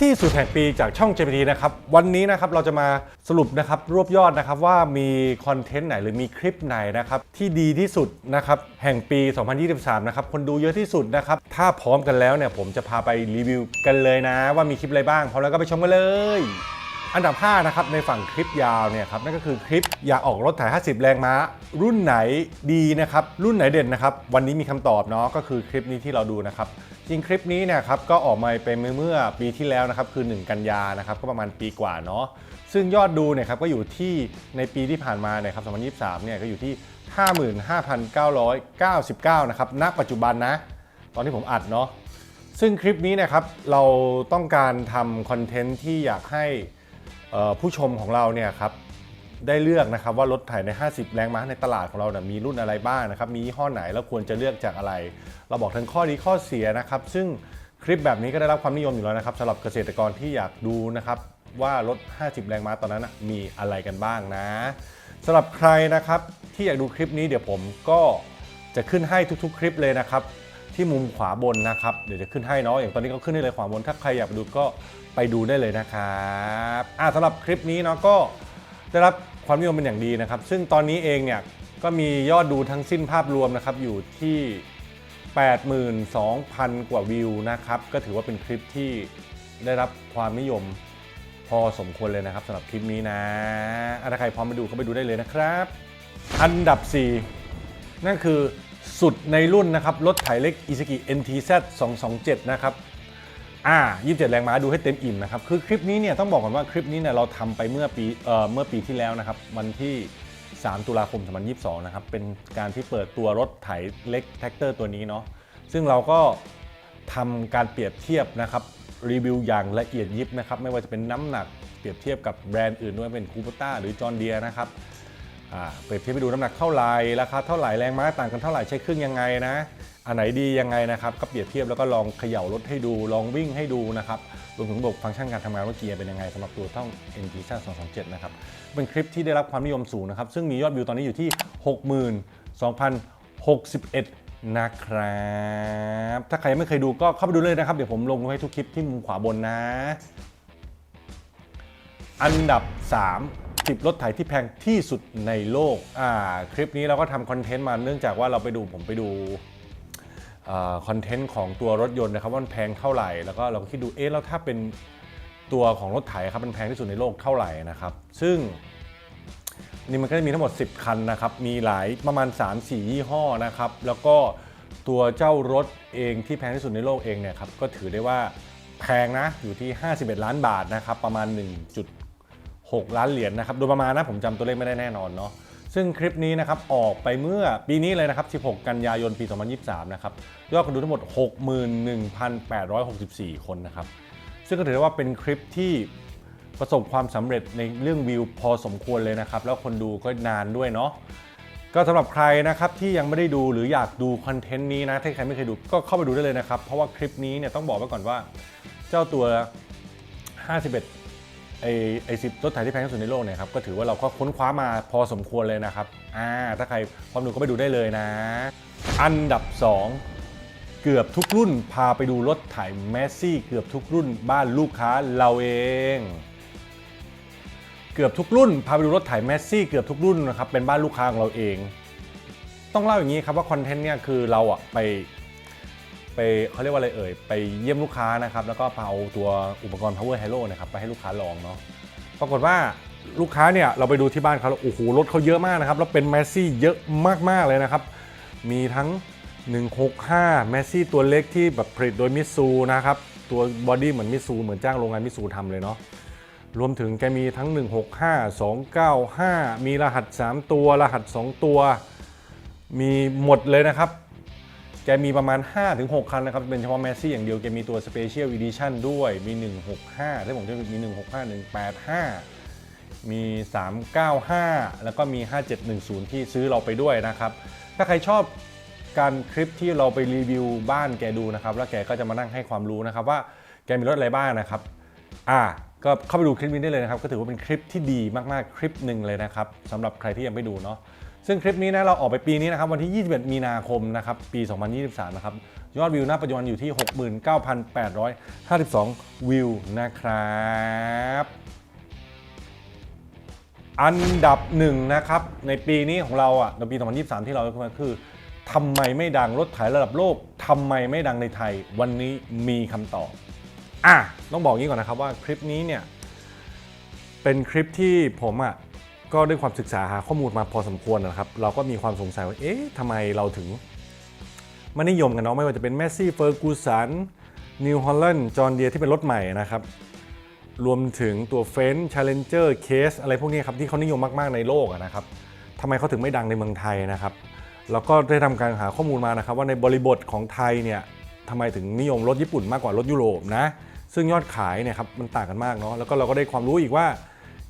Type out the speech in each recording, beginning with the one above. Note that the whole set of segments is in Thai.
ที่สุดแห่งปีจากช่อง JPT นะครับ วันนี้นะครับเราจะมาสรุปนะครับรวบยอดนะครับว่ามีคอนเทนต์ไหนหรือมีคลิปไหนนะครับที่ดีที่สุดนะครับแห่งปี 2023 นะครับคนดูเยอะที่สุดนะครับถ้าพร้อมกันแล้วเนี่ยผมจะพาไปรีวิวกันเลยนะ ว่ามีคลิปอะไรบ้างพร้อมแล้วก็ไปชมกันเลย อันดับ 5 นะครับในฝั่งคลิปยาวเนี่ยครับนั่นก็คือคลิปอยากออกรถถ่าย 50 แรงม้า รุ่นไหนดีนะครับรุ่นไหนเด่นนะครับวันนี้มีคำตอบเนาะก็คือคลิปนี้ที่เราดูนะครับ จริงคลิปนี้เนี่ยครับก็ออกมาเป็นเมื่อปีที่แล้วนะครับคือ 1 กันยานะครับก็ประมาณปีกว่าเนาะซึ่งยอดดูเนี่ยครับก็อยู่ที่ในปีที่ผ่านมาเนี่ยครับ2023เนี่ยก็อยู่ที่ 55,999นะครับณปัจจุบันนะตอนที่ผมอัดเนาะซึ่งคลิปนี้นะครับเราต้องการทำคอนเทนต์ที่อยากให้ผู้ชมของเราเนี่ยครับ ได้เลือกนะครับว่ารถไถใน 50 แรงม้าในตลาดของเราเนี่ยมีรุ่นอะไรบ้างนะครับมียี่ห้อไหนแล้วควรจะเลือกจากอะไร เราบอกทั้งข้อดีข้อเสียนะครับ ซึ่งคลิปแบบนี้ก็ได้รับความนิยมอยู่แล้วนะครับสำหรับเกษตรกรที่อยากดูนะครับว่ารถ 50 แรงม้าตอนนั้นนะมีอะไรกันบ้างนะสำหรับใครนะครับที่อยากดูคลิปนี้เดี๋ยวผมก็จะขึ้นให้ทุกๆ คลิปเลยนะครับ ที่มุมขวาบนนะครับเดี๋ยวจะขึ้นให้เนาะอย่างตอนนี้ก็ขึ้นได้เลยขวาบน ถ้าใครอยากดูก็ไปดูได้เลยนะครับอ่าสำหรับคลิปนี้เนาะก็ได้รับ ความนิยมเป็นอย่างดีนะครับ ซึ่งตอนนี้เองเนี่ยก็มียอดดูทั้งสิ้นภาพรวมนะครับอยู่ที่ 82,000 กว่าวิวนะครับ ก็ถือว่าเป็นคลิปที่ได้รับความนิยมพอสมควรเลยนะครับสำหรับคลิปนี้นะอะถ้าใครพร้อมไปดูก็ไปดูได้เลยนะครับ อันดับ 4 นั่นคือสุดในรุ่นนะครับรถไถเล็ก i s u z u NTZ 227 นะครับ อ่า27 แรงม้าดูให้เต็มอิ่มนะครับ คือคลิปนี้เนี่ยต้องบอกก่อนว่าคลิปนี้เนี่ยเราทำไปเมื่อปีเอ่อเมื่อปีที่แล้วนะครับ วันที่ 3 ตุลาคม 2022 นะครับ เป็นการที่เปิดตัวรถไถเล็กแท็กเตอร์ตัวนี้เนาะ ซึ่งเราก็ทำการเปรียบเทียบนะครับรีวิวอย่างละเอียดยิบนะครับ ไม่ว่าจะเป็นน้ำหนักเปรียบเทียบกับแบรนด์อื่นด้วยเป็นคูปต้าหรือจอร์เดียนะครับเปรียบเทียบไปดูน้ำหนักเท่าไหร่ราคาเท่าไหร่แรงม้าต่างกันเท่าไหร่ใช้เครื่องยังไงนะ อันไหนดียังไงนะครับก็เปรียบเทียบแล้วก็ลองเขย่ารถให้ดู ลองวิ่งให้ดูนะครับรวมถึงระบบฟังก์ชันการทำงานว่าเกียร์เป็นยังไงสำหรับตัวท่อง NT 227 นะครับ เป็นคลิปที่ได้รับความนิยมสูงนะครับ ซึ่งมียอดวิวตอนนี้อยู่ที่ 62,061 นะครับ ถ้าใครยังไม่เคยดูก็เข้าไปดูเลยนะครับ เดี๋ยวผมลงไว้ทุกคลิปที่มุมขวาบนนะ อันดับ 3 10รถไถที่แพงที่สุดในโลก อ่า คลิปนี้เราก็ทำคอนเทนต์มาเนื่องจากว่าเราไปดูผมไปดู คอนเทนต์ของตัวรถยนต์นะครับว่ามันแพงเท่าไหร่ แล้วก็เราก็คิดดูเอ๊ะแล้วถ้าเป็นตัวของรถไถครับมันแพงที่สุดในโลกเท่าไหร่นะครับ ซึ่งนี่มันก็จะมีทั้งหมด 10 คันนะครับ มีหลายประมาณ 3-4 ยี่ห้อนะครับ แล้วก็ตัวเจ้ารถเองที่แพงที่สุดในโลกเองเนี่ยครับก็ถือได้ว่าแพงนะอยู่ที่ 51 ล้านบาทนะครับประมาณ 1.6 ล้านเหรียญนะครับโดยประมาณนะผมจำตัวเลขไม่ได้แน่นอนเนาะ ซึ่งคลิปนี้นะครับออกไปเมื่อปีนี้เลยนะครับ 16 กันยายนปี 2023 นะครับ ยอดคนดูทั้งหมด 61,864 คนนะครับ ซึ่งก็ถือได้ว่าเป็นคลิปที่ประสบความสำเร็จในเรื่องวิวพอสมควรเลยนะครับ แล้วคนดูก็นานด้วยเนาะก็สำหรับใครนะครับที่ยังไม่ได้ดูหรืออยากดูคอนเทนต์นี้นะถ้าใครไม่เคยดูก็เข้าไปดูได้เลยนะครับ เพราะว่าคลิปนี้เนี่ยต้องบอกไว้ก่อนว่า เจ้าตัว 51 ไอไอสิบรถไถที่แพงที่สุดในโลกเนี่ยครับก็ถือว่าเราก็ค้นคว้ามาพอสมควรเลยนะครับอ่าถ้าใครพร้อมดูก็ไปดูได้เลยนะ อันดับ 2 เกือบทุกรุ่นพาไปดูรถไถแมสซี่ เกือบทุกรุ่นบ้านลูกค้าเราเอง เกือบทุกรุ่นพาไปดูรถไถแมสซี่เกือบทุกรุ่นนะครับเป็นบ้านลูกค้าของเราเอง ต้องเล่าอย่างนี้ครับว่าคอนเทนต์เนี่ยคือเราอะไป ไปเขาเรียกว่าอะไรเอ่ย ไปเยี่ยมลูกค้านะครับ แล้วก็เอาตัวอุปกรณ์ power hero นะครับไปให้ลูกค้าลองเนาะปรากฏว่าลูกค้าเนี่ยเราไปดูที่บ้านเขาแล้วโอ้โหรถเขาเยอะมากนะครับ แล้วเป็นแมสซี่เยอะมากๆเลยนะครับ มีทั้ง 165แมสซี่ตัวเล็กที่แบบผลิตโดยมิตซูนะครับ ตัวบอดี้เหมือนมิตซูเหมือนจ้างโรงงานมิตซูทำเลยเนาะรวมถึงแกมีทั้ง 165 295 มีรหัส 3 ตัว รหัส 2 ตัว มีหมดเลยนะครับ แกมีประมาณ 5-6 คันนะครับ เป็นเฉพาะแมสซี่อย่างเดียว แกมีตัว Special Edition ด้วย มี 165ถ้าผมจะมี 165 185 มี 395 แล้วก็มี 5710 ที่ซื้อเราไปด้วยนะครับ ถ้าใครชอบการคลิปที่เราไปรีวิวบ้านแกดูนะครับ แล้วแกก็จะมานั่งให้ความรู้นะครับว่าแกมีรถอะไรบ้างนะครับ อ่า ก็เข้าไปดูคลิปนี้ได้เลยนะครับ ก็ถือว่าเป็นคลิปที่ดีมากๆ คลิปหนึ่งเลยนะครับสำหรับใครที่ยังไม่ดูเนาะ ซึ่งคลิปนี้นะเราออกไปปีนี้นะครับวันที่ 21 มีนาคมนะครับปี 2023 นะครับยอดวิวณปัจจุบันอยู่ที่ 69,852 วิวนะครับอันดับหนึ่งนะครับในปีนี้ของเราอะในปี 2023 ที่เราขึ้นมาคือทำไมไม่ดังรถไถระดับโลกทำไมไม่ดังในไทย วันนี้มีคำตอบอะต้องบอกงี้ก่อนนะครับว่าคลิปนี้เนี่ยเป็นคลิปที่ผมอะ ก็ด้วยความศึกษาหาข้อมูลมาพอสมควรนะครับ เราก็มีความสงสัยว่าเอ๊ะทำไมเราถึงไม่นิยมกันเนาะไม่ว่าจะเป็นแมสซี่เฟอร์กูสันนิวฮอลแลนด์จอห์นเดียที่เป็นรถใหม่นะครับ รวมถึงตัวเฟน Challenger Case อะไรพวกนี้ครับที่เขานิยมมาก ๆ ในโลกนะครับทำไมเขาถึงไม่ดังในเมืองไทยนะครับแล้วก็ได้ทำการหาข้อมูลมานะครับ ว่าในบริบทของไทยเนี่ยทำไมถึงนิยมรถญี่ปุ่นมากกว่ารถยุโรปนะซึ่งยอดขายเนี่ยครับมันต่างกันมากเนาะแล้วก็เราก็ได้ความรู้อีกว่า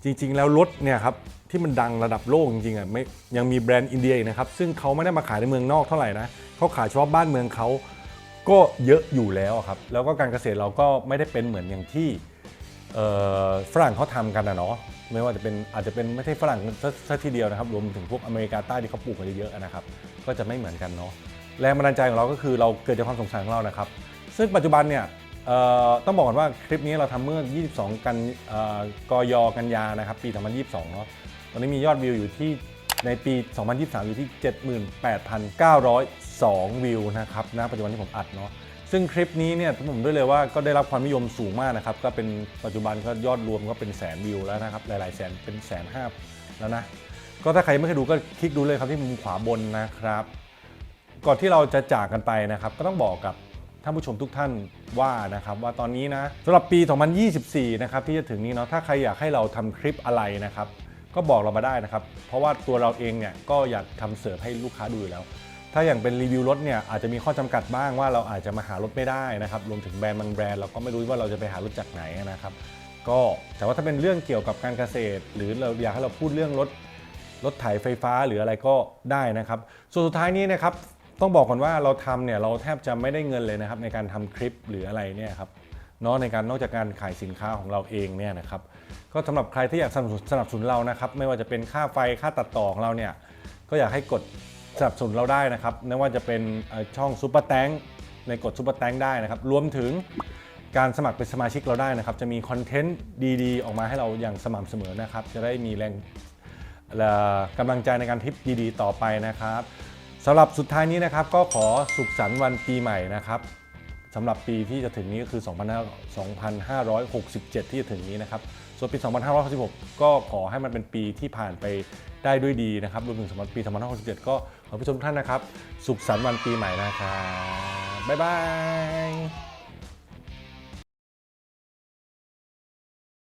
จริงๆ แล้วรถเนี่ยครับที่มันดังระดับโลกจริงๆอะไม่ยังมีแบรนด์อินเดียอีกนะครับซึ่งเขาไม่ได้มาขายในเมืองนอกเท่าไหร่นะเขาขายเฉพาะบ้านเมืองเขาก็เยอะอยู่แล้วครับแล้วก็การเกษตรเราก็ไม่ได้เป็นเหมือนอย่างที่ฝรั่งเขาทำกันนะเนาะไม่ว่าจะเป็นอาจจะเป็นไม่ใช่ฝรั่งซะทีเดียวนะครับรวมถึงพวกอเมริกาใต้ที่เขาปลูกกันเยอะๆนะครับ ก็จะไม่เหมือนกันเนาะแรงบันดาลใจของเราก็คือเราเกิดจากความสงสารของเรานะครับ ซึ่งปัจจุบันเนี่ย ต้องบอกก่อนว่าคลิปนี้เราทำเมื่อ 22 กันเอ่อกยกันยานะครับ ปี 2022 เนาะตอนนี้มียอดวิวอยู่ที่ในปี 2023 อยู่ที่ 78,902 วิวนะครับณปัจจุบันที่ผมอัดเนาะซึ่งคลิปนี้เนี่ยผมด้วยเลยว่าก็ได้รับความนิยมสูงมากนะครับ ก็เป็นปัจจุบันก็ยอดรวมก็เป็นแสนวิวแล้วนะครับ หลายๆแสนเป็นแสนห้าแล้วนะ ก็ถ้าใครไม่เคยดูก็คลิกดูเลยครับที่มุมขวาบนนะครับ ก่อนที่เราจะจากกันไปนะครับ ก็ต้องบอกกับ ท่านผู้ชมทุกท่านว่านะครับว่าตอนนี้นะสำหรับปี 2024 นะครับที่จะถึงนี้เนาะถ้าใครอยากให้เราทำคลิปอะไรนะครับ ก็บอกเรามาได้นะครับ เพราะว่าตัวเราเองเนี่ยก็อยากทำเสิร์ฟให้ลูกค้าดูอยู่แล้ว ถ้าอย่างเป็นรีวิวรถเนี่ยอาจจะมีข้อจำกัดบ้างว่าเราอาจจะมาหารถไม่ได้นะครับรวมถึงแบรนด์บางแบรนด์เราก็ไม่รู้ว่าเราจะไปหารถจากไหนนะครับ ก็แต่ว่าถ้าเป็นเรื่องเกี่ยวกับการเกษตร หรือเราอยากให้เราพูดเรื่องรถรถไถไฟฟ้าหรืออะไรก็ได้นะครับ ส่วนสุดท้ายนี้นะครับ ต้องบอกก่อนว่าเราทำเนี่ยเราแทบจะไม่ได้เงินเลยนะครับในการทำคลิปหรืออะไรเนี่ยครับเนาะในการนอกจากการขายสินค้าของเราเองเนี่ยนะครับก็สำหรับใครที่อยากสนับสนุนสนับสนุนเรานะครับไม่ว่าจะเป็นค่าไฟค่าตัดต่อของเราเนี่ยก็อยากให้กดสนับสนุนเราได้นะครับไม่ว่าจะเป็นเอ่อช่องซูเปอร์แตงในกดซูเปอร์แตงได้นะครับรวมถึงการสมัครเป็นสมาชิกเราได้นะครับจะมีคอนเทนต์ดีๆ ออกมาให้เราอย่างสม่ำเสมอนะครับจะได้มีแรงกำลังใจในการทริปดีๆ ต่อไปนะครับ สำหรับสุดท้ายนี้นะครับก็ขอสุขสันต์วันปีใหม่นะครับสำหรับปีที่จะถึงนี้ก็คือ 2567 ที่จะถึงนี้นะครับ ส่วนปี 2566 ก็ขอให้มันเป็นปีที่ผ่านไปได้ด้วยดีนะครับ รวมถึงสำหรับปี 2567 ก็ขอผู้ชมทุกท่านนะครับ สุขสันต์วันปีใหม่นะครับ บ๊ายบาย